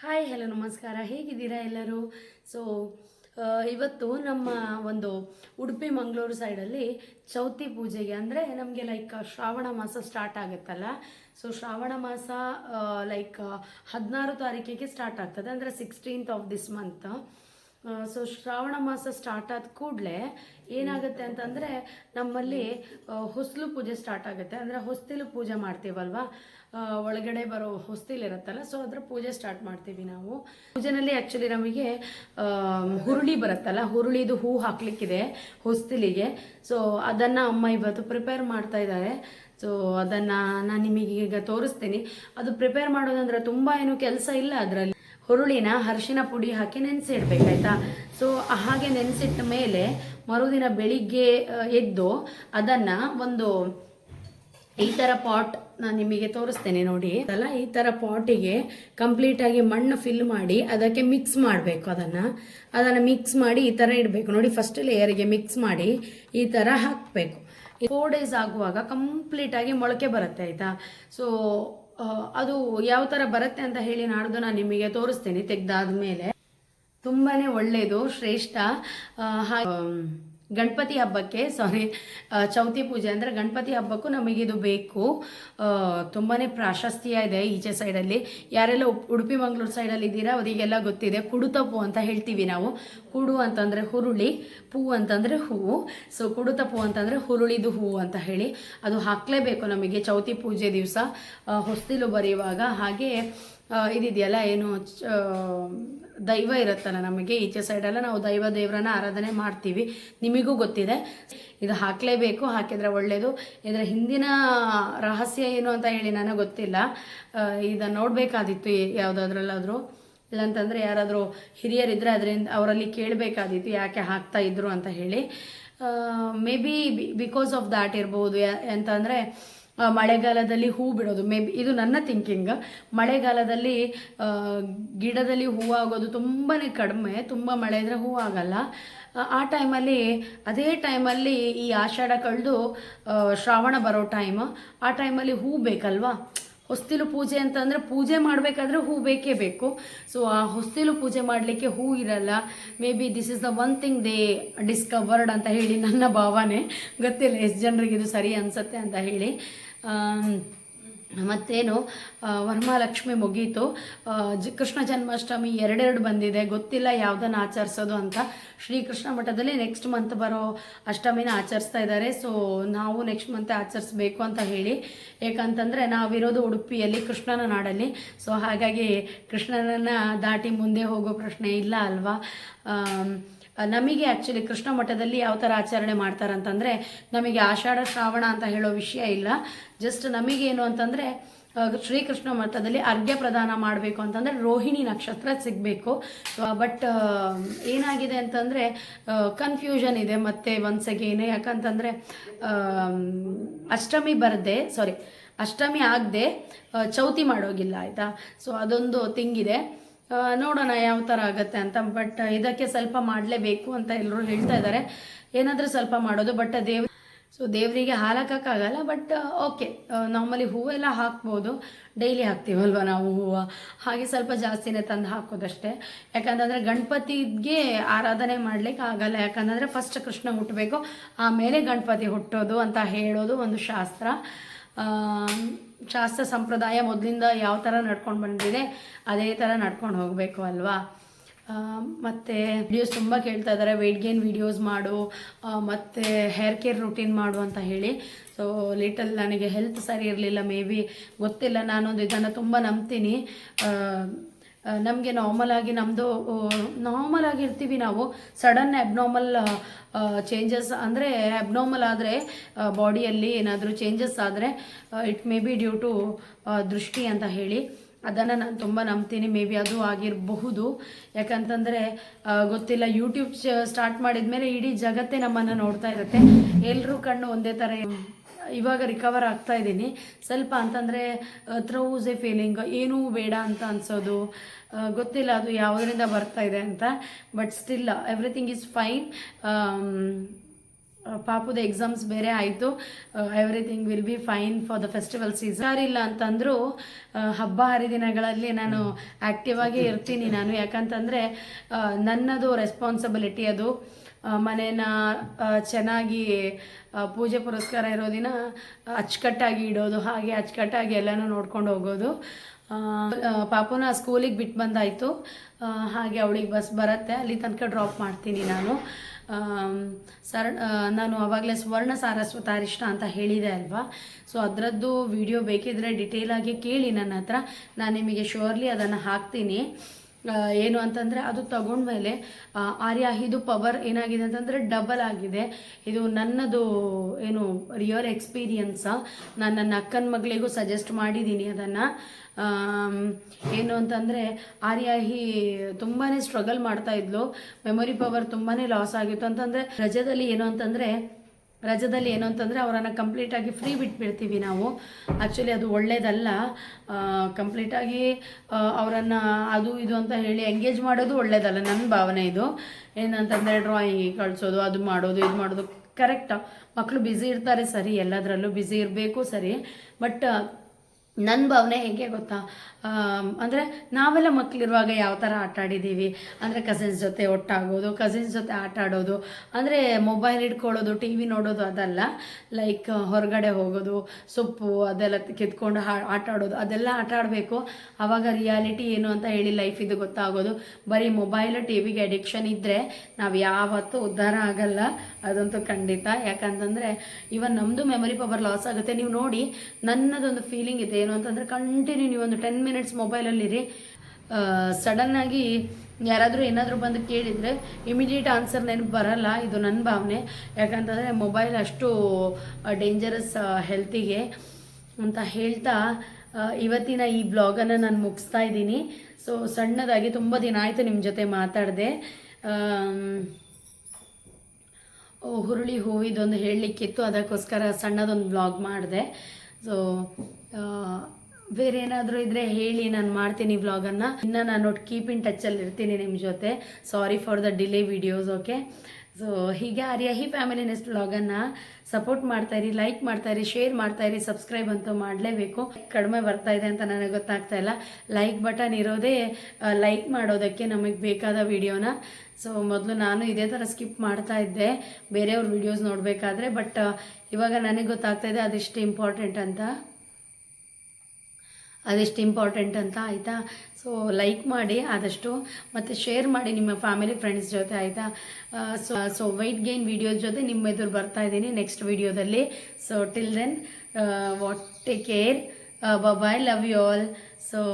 Hi, hello, ನಮಸ್ಕಾರ. ಹೇಗಿದ್ದೀರಾ ಎಲ್ಲರೂ? ಸೊ ಇವತ್ತು ನಮ್ಮ ಒಂದು ಉಡುಪಿ ಮಂಗಳೂರು ಸೈಡಲ್ಲಿ ಚೌತಿ ಪೂಜೆಗೆ ಅಂದರೆ ನಮಗೆ ಲೈಕ್ ಶ್ರಾವಣ ಮಾಸ ಸ್ಟಾರ್ಟ್ ಆಗುತ್ತಲ್ಲ? ಸೊ ಶ್ರಾವಣ ಮಾಸ ಲೈಕ್ ಹದಿನಾರು ತಾರೀಕಿಗೆ ಸ್ಟಾರ್ಟ್ ಆಗ್ತದೆ. ಅಂದರೆ sixteenth of this month so Shravana ಮಾಸ ಸ್ಟಾರ್ಟ್ ಆದ ಕೂಡಲೇ ಏನಾಗುತ್ತೆ ಅಂತಂದರೆ ನಮ್ಮಲ್ಲಿ ಹೊಸಲು ಪೂಜೆ ಸ್ಟಾರ್ಟ್ ಆಗುತ್ತೆ. ಅಂದರೆ ಹೊಸ್ತಿಲು ಪೂಜೆ ಮಾಡ್ತೀವಲ್ವಾ? ಒಳಗಡೆ ಬರೋ ಹೊಸ್ತಿಲಿರುತ್ತಲ್ಲ ಸೊ ಅದ್ರ ಪೂಜೆ ಸ್ಟಾರ್ಟ್ ಮಾಡ್ತೀವಿ ನಾವು. ಪೂಜೆನಲ್ಲಿ ಆ್ಯಕ್ಚುಲಿ ನಮಗೆ ಹುರುಳಿ ಬರುತ್ತಲ್ಲ, ಹುರುಳಿದು ಹೂ ಹಾಕ್ಲಿಕ್ಕಿದೆ ಹೊಸ್ತಿಲಿಗೆ. ಸೊ ಅದನ್ನು ಅಮ್ಮ ಇವತ್ತು ಪ್ರಿಪೇರ್ ಮಾಡ್ತಾ ಇದ್ದಾರೆ. ಸೊ ಅದನ್ನು ನಾನು ನಿಮಗೆ ಈಗ ತೋರಿಸ್ತೀನಿ. ಅದು ಪ್ರಿಪೇರ್ ಮಾಡೋದಂದ್ರೆ ತುಂಬ ಏನು ಕೆಲಸ ಇಲ್ಲ ಅದರಲ್ಲಿ. ಹುರುಳಿನ ಅರಿಶಿನ ಪುಡಿ ಹಾಕಿ ನೆನೆಸಿಡ್ಬೇಕಾಯ್ತಾ? ಸೊ ಹಾಗೆ ನೆನೆಸಿಟ್ಟ ಮೇಲೆ ಮರುದಿನ ಬೆಳಿಗ್ಗೆ ಎದ್ದು ಅದನ್ನು ಒಂದು ಈ ಥರ ಪಾಟ್ ನಾನು ನಿಮಗೆ ತೋರಿಸ್ತೇನೆ ನೋಡಿ. ಅಲ್ಲ ಈ ಥರ ಪಾಟಿಗೆ ಕಂಪ್ಲೀಟಾಗಿ ಮಣ್ಣು ಫಿಲ್ ಮಾಡಿ ಅದಕ್ಕೆ ಮಿಕ್ಸ್ ಮಾಡಬೇಕು ಅದನ್ನು. ಅದನ್ನು ಮಿಕ್ಸ್ ಮಾಡಿ ಈ ಥರ ಇಡಬೇಕು. ನೋಡಿ ಫಸ್ಟ್ ಲೇಯರಿಗೆ ಮಿಕ್ಸ್ ಮಾಡಿ ಈ ಥರ ಹಾಕಬೇಕು. ಫೋರ್ ಡೇಸ್ ಆಗುವಾಗ ಕಂಪ್ಲೀಟಾಗಿ ಮೊಳಕೆ ಬರುತ್ತೆ, ಆಯಿತಾ? ಸೊ ಅದು ಯಾವ ಥರ ಬರುತ್ತೆ ಅಂತ ಹೇಳಿ ನಾಡ್ದು ನಾನು ನಿಮಗೆ ತೋರಿಸ್ತೇನೆ ತೆಗ್ದಾದ್ಮೇಲೆ. ತುಂಬಾನೇ ಒಳ್ಳೆಯದು ಶ್ರೇಷ್ಠ ಗಣಪತಿ ಹಬ್ಬಕ್ಕೆ ಸಾರಿ ಚೌತಿ ಪೂಜೆ ಅಂದರೆ ಗಣಪತಿ ಹಬ್ಬಕ್ಕೂ ನಮಗಿದು ಬೇಕು. ತುಂಬಾ ಪ್ರಾಶಸ್ತ್ಯ ಇದೆ ಈಚೆ ಸೈಡಲ್ಲಿ ಯಾರೆಲ್ಲ ಉಡುಪಿ, ಮಂಗಳೂರು ಸೈಡಲ್ಲಿ ಇದ್ದೀರಾ, ಅವರಿಗೆಲ್ಲ ಗೊತ್ತಿದೆ. ಕುಡುತಪ್ಪು ಅಂತ ಹೇಳ್ತೀವಿ ನಾವು. ಕುಡು ಅಂತಂದರೆ ಹುರುಳಿ, ಪೂ ಅಂತಂದರೆ ಹೂವು. ಸೊ ಕುಡುತಪ್ಪು ಅಂತಂದರೆ ಹುರುಳಿದು ಹೂವು ಅಂತ ಹೇಳಿ. ಅದು ಹಾಕಲೇಬೇಕು ನಮಗೆ ಚೌತಿ ಪೂಜೆ ದಿವಸ. ಹೊಸ್ತಿಲು ಬರೆಯುವಾಗ ಹಾಗೆ ಇದಿದೆಯಲ್ಲ ಏನು ದೈವ ಇರುತ್ತಲ್ಲ ನಮಗೆ, ಈಚೆ ಸೈಡೆಲ್ಲ ನಾವು ದೈವ ದೇವರನ್ನ ಆರಾಧನೆ ಮಾಡ್ತೀವಿ. ನಿಮಗೂ ಗೊತ್ತಿದೆ. ಇದು ಹಾಕಲೇಬೇಕು, ಹಾಕಿದರೆ ಒಳ್ಳೆಯದು ಇದರ ಹಿಂದಿನ ರಹಸ್ಯ ಏನು ಅಂತ ಹೇಳಿ ನನಗೆ ಗೊತ್ತಿಲ್ಲ. ಇದನ್ನು ನೋಡಬೇಕಾದಿತ್ತು ಯಾವುದಾದ್ರಲ್ಲಾದರೂ. ಇಲ್ಲಂತಂದರೆ ಯಾರಾದರೂ ಹಿರಿಯರಿದ್ದರೆ ಅದರಿಂದ ಅವರಲ್ಲಿ ಕೇಳಬೇಕಾದಿತ್ತು, ಯಾಕೆ ಹಾಕ್ತಾ ಇದ್ರು ಅಂತ ಹೇಳಿ. May be because of that ಇರ್ಬೋದು. ಯಾ ಅಂತಂದರೆ ಮಳೆಗಾಲದಲ್ಲಿ ಹೂ ಬಿಡೋದು. ಮೇ ಬಿ ಇದು ನನ್ನ ಥಿಂಕಿಂಗ್ ಮಳೆಗಾಲದಲ್ಲಿ ಗಿಡದಲ್ಲಿ ಹೂ ಆಗೋದು ತುಂಬಾ ಕಡಿಮೆ. ತುಂಬ ಮಳೆ ಇದ್ರೆ ಹೂ ಆಗಲ್ಲ. ಆ, ಟೈಮಲ್ಲಿ ಅದೇ ಟೈಮಲ್ಲಿ ಈ ಆಷಾಢ ಕಳೆದು ಶ್ರಾವಣ ಬರೋ ಟೈಮ್ ಆ ಟೈಮಲ್ಲಿ ಹೂ ಬೇಕಲ್ವಾ? ಹೊಸ್ತಿಲು ಪೂಜೆ ಅಂತಂದರೆ ಪೂಜೆ ಮಾಡಬೇಕಾದ್ರೆ ಹೂ ಬೇಕೇ ಬೇಕು. ಸೊ ಆ ಹೊಸ್ತಿಲು ಪೂಜೆ ಮಾಡಲಿಕ್ಕೆ ಹೂ ಇರಲ್ಲ. May be this is the one thing they discovered ಅಂತ ಹೇಳಿ ನನ್ನ ಭಾವನೆ. ಗೊತ್ತಿಲ್ಲ ಎಷ್ಟು ಜನರಿಗೆ ಇದು ಸರಿ ಅನಿಸುತ್ತೆ ಅಂತ ಹೇಳಿ. ಮತ್ತೇನು ವರ್ಮಹಾಲಕ್ಷ್ಮಿ ಮುಗೀತು. ಜ, ಕೃಷ್ಣ ಜನ್ಮಾಷ್ಟಮಿ ಎರಡೆರಡು ಬಂದಿದೆ. ಗೊತ್ತಿಲ್ಲ ಯಾವುದನ್ನು ಆಚರಿಸೋದು ಅಂತ. ಶ್ರೀಕೃಷ್ಣ ಮಠದಲ್ಲಿ ನೆಕ್ಸ್ಟ್ ಮಂತ್ ಬರೋ ಅಷ್ಟಮಿನ ಆಚರಿಸ್ತಾ ಇದ್ದಾರೆ. ಸೊ ನಾವು ನೆಕ್ಸ್ಟ್ ಮಂತ್ ಆಚರಿಸ್ಬೇಕು ಅಂತ ಹೇಳಿ. ಏಕಂತಂದರೆ ನಾವಿರೋದು ಉಡುಪಿಯಲ್ಲಿ, ಕೃಷ್ಣನ ನಾಡಲ್ಲಿ. ಸೊ ಹಾಗಾಗಿ ಕೃಷ್ಣನನ್ನು ದಾಟಿ ಮುಂದೆ ಹೋಗೋ ಪ್ರಶ್ನೆ ಇಲ್ಲ ಅಲ್ವಾ? ನಮಗೆ ಆ್ಯಕ್ಚುಲಿ ಕೃಷ್ಣ ಮಠದಲ್ಲಿ ಯಾವ ಥರ ಆಚರಣೆ ಮಾಡ್ತಾರಂತಂದರೆ, ನಮಗೆ ಆಷಾಢ, ಶ್ರಾವಣ ಅಂತ ಹೇಳೋ ವಿಷಯ ಇಲ್ಲ. ಜಸ್ಟ್ ನಮಗೇನು ಅಂತಂದರೆ ಶ್ರೀಕೃಷ್ಣ ಮಠದಲ್ಲಿ ಅರ್ಘ್ಯ ಪ್ರದಾನ ಮಾಡಬೇಕು ಅಂತಂದರೆ ರೋಹಿಣಿ ನಕ್ಷತ್ರ ಸಿಗಬೇಕು. ಬಟ್ ಏನಾಗಿದೆ ಅಂತಂದರೆ ಕನ್ಫ್ಯೂಷನ್ ಇದೆ ಮತ್ತೆ ಒನ್ಸ್ ಅಗೇನ್ ಯಾಕಂತಂದರೆ ಅಷ್ಟಮಿ ಬರದೆ ಸಾರಿ ಅಷ್ಟಮಿ ಆಗದೆ ಚೌತಿ ಮಾಡೋಗಿಲ್ಲ, ಆಯಿತಾ? ಸೊ ಅದೊಂದು ತಿಂಗಿದೆ. ನೋಡೋಣ ಯಾವ ಥರ ಆಗುತ್ತೆ ಅಂತ ಬಟ್ ಇದಕ್ಕೆ ಸ್ವಲ್ಪ ಮಾಡಲೇಬೇಕು ಅಂತ ಎಲ್ಲರೂ ಹೇಳ್ತಾ ಇದ್ದಾರೆ ಏನಾದರೂ ಸ್ವಲ್ಪ ಮಾಡೋದು ಬಟ್ ದೇವ್ ಸೊ ದೇವರಿಗೆ ಹಾಲಕ್ಕಾಗಲ್ಲ ಬಟ್ ಓಕೆ ನಾರ್ಮಲಿ ಹೂವೆಲ್ಲ ಹಾಕ್ಬೋದು. ಡೈಲಿ ಹಾಕ್ತೀವಲ್ವ ನಾವು ಹೂವು? ಹಾಗೆ ಸ್ವಲ್ಪ ಜಾಸ್ತಿನೇ ತಂದು ಹಾಕೋದಷ್ಟೇ. ಯಾಕಂತಂದರೆ ಗಣಪತಿಗೆ ಆರಾಧನೆ ಮಾಡಲಿಕ್ಕೆ ಆಗಲ್ಲ. ಯಾಕಂತಂದರೆ ಫಸ್ಟ್ ಕೃಷ್ಣ ಹುಟ್ಟಬೇಕು ಆಮೇಲೆ ಗಣಪತಿ ಹುಟ್ಟೋದು ಅಂತ ಹೇಳೋದು ಒಂದು ಶಾಸ್ತ್ರ. ಶಾಸ್ತ್ರ ಸಂಪ್ರದಾಯ ಮೊದಲಿಂದ ಯಾವ ಥರ ನಡ್ಕೊಂಡು ಬಂದಿದೆ, ಅದೇ ಥರ ನಡ್ಕೊಂಡು ಹೋಗಬೇಕು ಅಲ್ವಾ? ಮತ್ತು ವಿಡಿಯೋಸ್ ತುಂಬ ಕೇಳ್ತಾ ಇದ್ದಾರೆ ವೆಯ್ಟ್ ಗೇನ್ ವಿಡಿಯೋಸ್ ಮಾಡು ಮತ್ತೆ ಹೇರ್ ಕೇರ್ ರುಟೀನ್ ಮಾಡು ಅಂತ ಹೇಳಿ. ಸೊ ಲಿಟಲ್ ನನಗೆ ಹೆಲ್ತ್ ಸರಿ ಇರಲಿಲ್ಲ ಮೇ ಬಿ ಗೊತ್ತಿಲ್ಲ, ನಾನೊಂದು ಇದನ್ನು ತುಂಬ ನಂಬ್ತೀನಿ. ನಮಗೆ ನಾರ್ಮಲ್ ಆಗಿ ನಮ್ಮದು ನಾರ್ಮಲ್ ಆಗಿರ್ತೀವಿ ನಾವು. ಸಡನ್ ಅಬ್ನಾರ್ಮಲ್ ಚೇಂಜಸ್ ಅಂದರೆ ಅಬ್ನಾರ್ಮಲ್ ಆದರೆ ಬಾಡಿಯಲ್ಲಿ ಏನಾದರೂ ಚೇಂಜಸ್ ಆದರೆ it may be due to ದೃಷ್ಟಿ ಅಂತ ಹೇಳಿ. ಅದನ್ನು ನಾನು ತುಂಬ ನಂಬ್ತೀನಿ. ಮೇ ಬಿ ಅದು ಆಗಿರಬಹುದು. ಯಾಕಂತಂದರೆ ಗೊತ್ತಿಲ್ಲ ಯೂಟ್ಯೂಬ್ ಸ್ಟಾರ್ಟ್ ಮಾಡಿದ ಮೇಲೆ ಇಡೀ ಜಗತ್ತೇ ನಮ್ಮನ್ನು ನೋಡ್ತಾ ಇರುತ್ತೆ. ಎಲ್ಲರೂ ಕಣ್ಣು ಒಂದೇ ಥರ ಇವಾಗ ರಿಕವರ್ ಆಗ್ತಾ ಇದ್ದೀನಿ. ಸ್ವಲ್ಪ ಅಂತಂದರೆ ಥ್ರೌಸ್ ಎ ಫೀಲಿಂಗ್ ಏನೂ ಬೇಡ ಅಂತ ಅನ್ಸೋದು ಗೊತ್ತಿಲ್ಲ ಅದು ಯಾವುದರಿಂದ ಬರ್ತಾ ಇದೆ ಅಂತ. But still everything is fine ಪಾಪುದ exams ಬೇರೆ ಆಯಿತು. Everything will be fine for the festival season ಇಲ್ಲ ಅಂತಂದರೂ ಹಬ್ಬ ಹರಿದಿನಗಳಲ್ಲಿ ನಾನು ಆ್ಯಕ್ಟಿವ್ ಆಗಿ ಇರ್ತೀನಿ ನಾನು. ಯಾಕಂತಂದರೆ ನನ್ನದು ರೆಸ್ಪಾನ್ಸಿಬಿಲಿಟಿ ಅದು. ಮನೇನ ಚೆನ್ನಾಗಿ ಪೂಜೆ ಪುರಸ್ಕಾರ ಇರೋ ದಿನ ಅಚ್ಚುಕಟ್ಟಾಗಿ ಇಡೋದು, ಹಾಗೆ ಅಚ್ಚುಕಟ್ಟಾಗಿ ಎಲ್ಲನೂ ನೋಡ್ಕೊಂಡು ಹೋಗೋದು. ಪಾಪುನ ಸ್ಕೂಲಿಗೆ ಬಿಟ್ಟು ಬಂದಾಯಿತು. ಹಾಗೆ ಅವಳಿಗೆ ಬಸ್ ಬರುತ್ತೆ. ಅಲ್ಲಿ ತನಕ ಡ್ರಾಪ್ ಮಾಡ್ತೀನಿ ನಾನು. ಸರ್ ನಾನು ಆವಾಗಲೇ ಸುವರ್ಣ ಸಾರಸ್ವತ ಅರಿಷ್ಟ ಅಂತ ಹೇಳಿದೆ ಅಲ್ವಾ? ಸೊ, ಅದರದ್ದು ವಿಡಿಯೋ ಬೇಕಿದ್ರೆ ಡಿಟೇಲಾಗಿ ಕೇಳಿ ನನ್ನ ಹತ್ರ. ನಾನು ನಿಮಗೆ ಶ್ಯೂರ್ಲಿ ಅದನ್ನು ಹಾಕ್ತೀನಿ. ಏನು ಅಂತಂದರೆ ಅದು ತಗೊಂಡ್ಮೇಲೆ ಆರ್ಯ ಇದು ಪವರ್ ಏನಾಗಿದೆ ಅಂತಂದರೆ ಡಬಲ್ ಆಗಿದೆ. ಇದು ನನ್ನದು ಏನು ರಿಯಲ್ ಎಕ್ಸ್ಪೀರಿಯನ್ಸ ನಾನು ನನ್ನ ಅಕ್ಕನ ಮಗಳಿಗೂ ಸಜೆಸ್ಟ್ ಮಾಡಿದ್ದೀನಿ ಅದನ್ನು. ಏನು ಅಂತಂದರೆ ಆರ್ಯ ಹಿ ತುಂಬಾ ಸ್ಟ್ರಗಲ್ ಮಾಡ್ತಾ ಇದ್ಲು. ಮೆಮೊರಿ ಪವರ್ ತುಂಬಾ ಲಾಸ್ ಆಗಿತ್ತು. ಅಂತಂದರೆ ರಜದಲ್ಲಿ ಏನು ಅಂತಂದರೆ ರಜದಲ್ಲಿ ಏನು ಅಂತಂದರೆ ಅವರನ್ನು ಕಂಪ್ಲೀಟಾಗಿ ಫ್ರೀ ಬಿಟ್ಬಿಡ್ತೀವಿ ನಾವು. ಆ್ಯಕ್ಚುಲಿ ಅದು ಒಳ್ಳೆಯದಲ್ಲ ಕಂಪ್ಲೀಟಾಗಿ ಅವರನ್ನು ಅದು ಇದು ಅಂತ ಹೇಳಿ ಎಂಗೇಜ್ ಮಾಡೋದು ಒಳ್ಳೇದಲ್ಲ. ನನ್ನ ಭಾವನೆ ಇದು. ಏನಂತಂದರೆ ಡ್ರಾಯಿಂಗಿಗೆ ಕಳಿಸೋದು, ಅದು ಮಾಡೋದು, ಇದು ಮಾಡೋದು ಕರೆಕ್ಟ್ ಮಕ್ಕಳು ಬ್ಯುಸಿ ಇರ್ತಾರೆ ಸರಿ, ಎಲ್ಲದರಲ್ಲೂ ಬ್ಯುಸಿ ಇರಬೇಕು ಸರಿ. ಬಟ್ ನನ್ನ ಭಾವನೆ ಹೇಗೆ ಗೊತ್ತಾ? ಅಂದರೆ ನಾವೆಲ್ಲ ಮಕ್ಕಳಿರುವಾಗ ಯಾವ ಥರ ಆಟ ಆಡಿದ್ದೀವಿ? ಅಂದರೆ ಕಸಿನ್ಸ್ ಜೊತೆ ಒಟ್ಟಾಗೋದು ಕಸಿನ್ಸ್ ಜೊತೆ ಆಟ ಆಡೋದು, ಅಂದರೆ ಮೊಬೈಲ್ ಹಿಡ್ಕೊಳ್ಳೋದು ಟಿ ವಿ ನೋಡೋದು ಅದಲ್ಲ. ಲೈಕ್ ಹೊರಗಡೆ ಹೋಗೋದು, ಸೊಪ್ಪು ಅದೆಲ್ಲ ಕಿತ್ಕೊಂಡು ಆಟ ಆಡೋದು, ಅದೆಲ್ಲ ಆಟ ಆಡಬೇಕು. ಆವಾಗ ರಿಯಾಲಿಟಿ ಏನು ಅಂತ ಹೇಳಿ ಲೈಫ್ ಇದು ಗೊತ್ತಾಗೋದು. ಬರೀ ಮೊಬೈಲ್ ಟಿ ವಿಗೆ ಅಡಿಕ್ಷನ್ ಇದ್ದರೆ ನಾವು ಯಾವತ್ತೂ ಉದ್ಧಾರ ಆಗಲ್ಲ. ಅದಂತೂ ಖಂಡಿತ. ಯಾಕಂತಂದರೆ ಇವನ್ ನಮ್ಮದು ಮೆಮೊರಿ ಪವರ್ ಲಾಸ್ ಆಗುತ್ತೆ. ನೀವು ನೋಡಿ, ನನ್ನದೊಂದು ಫೀಲಿಂಗ್ ಇದೆ. ಏನು ಅಂತಂದರೆ ಕಂಟಿನ್ಯೂ ನೀವೊಂದು ಟೆನ್ ಮಿನಿಟ್ಸ್ ಮೊಬೈಲಲ್ಲಿರಿ ಸಡನ್ನಾಗಿ ಯಾರಾದರೂ ಏನಾದರೂ ಬಂದು ಕೇಳಿದರೆ ಇಮಿಡಿಯೇಟ್ ಆನ್ಸರ್ ನೆನಪು ಬರಲ್ಲ. ಇದು ನನ್ನ ಭಾವನೆ. ಯಾಕಂತಂದರೆ ಮೊಬೈಲ್ ಅಷ್ಟು ಡೇಂಜರಸ್ ಹೆಲ್ತಿಗೆ ಅಂತ ಹೇಳ್ತಾ ಇವತ್ತಿನ ಈ ಬ್ಲಾಗನ್ನು ನಾನು ಮುಗಿಸ್ತಾ ಇದ್ದೀನಿ. ಸೊ ಸಣ್ಣದಾಗಿ ತುಂಬ ದಿನ ಆಯಿತು ನಿಮ್ಮ ಜೊತೆ ಮಾತಾಡಿದೆ. ಹುರುಳಿ ಹೂವಿದೊಂದು ಹೇಳಲಿಕ್ಕಿತ್ತು. ಅದಕ್ಕೋಸ್ಕರ ಸಣ್ಣದೊಂದು ಬ್ಲಾಗ್ ಮಾಡಿದೆ. ಸೊ ಬೇರೆ ಏನಾದರೂ ಇದ್ರೆ ಹೇಳಿ, ನಾನು ಮಾಡ್ತೀನಿ ವ್ಲಾಗನ್ನು ಇನ್ನು ನಾನು ಕೀಪ್ ಇನ್ ಟಚಲ್ಲಿ ಇರ್ತೀನಿ ನಿಮ್ಮ ಜೊತೆ. Sorry for the delay videos okay so ಹೀಗೆ ಆರ್ಯಾ ಹಿ ಫ್ಯಾಮಿಲಿ ನೆಕ್ಸ್ಟ್ ವ್ಲಾಗನ್ನು ಸಪೋರ್ಟ್ ಮಾಡ್ತಾಯಿರಿ ಲೈಕ್ ಮಾಡ್ತಾಯಿರಿ ಶೇರ್ ಮಾಡ್ತಾಯಿರಿ ಸಬ್ಸ್ಕ್ರೈಬ್ ಅಂತೂ ಮಾಡಲೇಬೇಕು. ಕಡಿಮೆ ಬರ್ತಾ ಇದೆ ಅಂತ ನನಗೆ ಗೊತ್ತಾಗ್ತಾ ಇಲ್ಲ. ಲೈಕ್ ಬಟನ್ ಇರೋದೇ ಲೈಕ್ ಮಾಡೋದಕ್ಕೆ ನಮಗೆ ಬೇಕಾದ ವಿಡಿಯೋನ ಸೊ ಮೊದಲು ನಾನು ಇದೇ ಥರ ಸ್ಕಿಪ್ ಮಾಡ್ತಾ ಇದ್ದೆ. ಬೇರೆಯವ್ರ ವಿಡಿಯೋಸ್ ನೋಡಬೇಕಾದ್ರೆ ಬಟ್ ಇವಾಗ ನನಗೆ ಗೊತ್ತಾಗ್ತಾ ಇದೆ ಅದೆಷ್ಟು ಇಂಪಾರ್ಟೆಂಟ್ ಅಂತ. ಅದೆಷ್ಟು ಇಂಪಾರ್ಟೆಂಟ್ ಅಂತ ಆಯಿತಾ? ಸೊ ಲೈಕ್ ಮಾಡಿ ಆದಷ್ಟು, ಮತ್ತು ಶೇರ್ ಮಾಡಿ ನಿಮ್ಮ ಫ್ಯಾಮಿಲಿ ಫ್ರೆಂಡ್ಸ್ ಜೊತೆ ಆಯಿತಾ? So so weight gain video ಜೊತೆ ನಿಮ್ಮ ಎದುರು ಬರ್ತಾ ಇದ್ದೀನಿ ನೆಕ್ಸ್ಟ್ ವಿಡಿಯೋದಲ್ಲಿ so till then what take care bye love you all so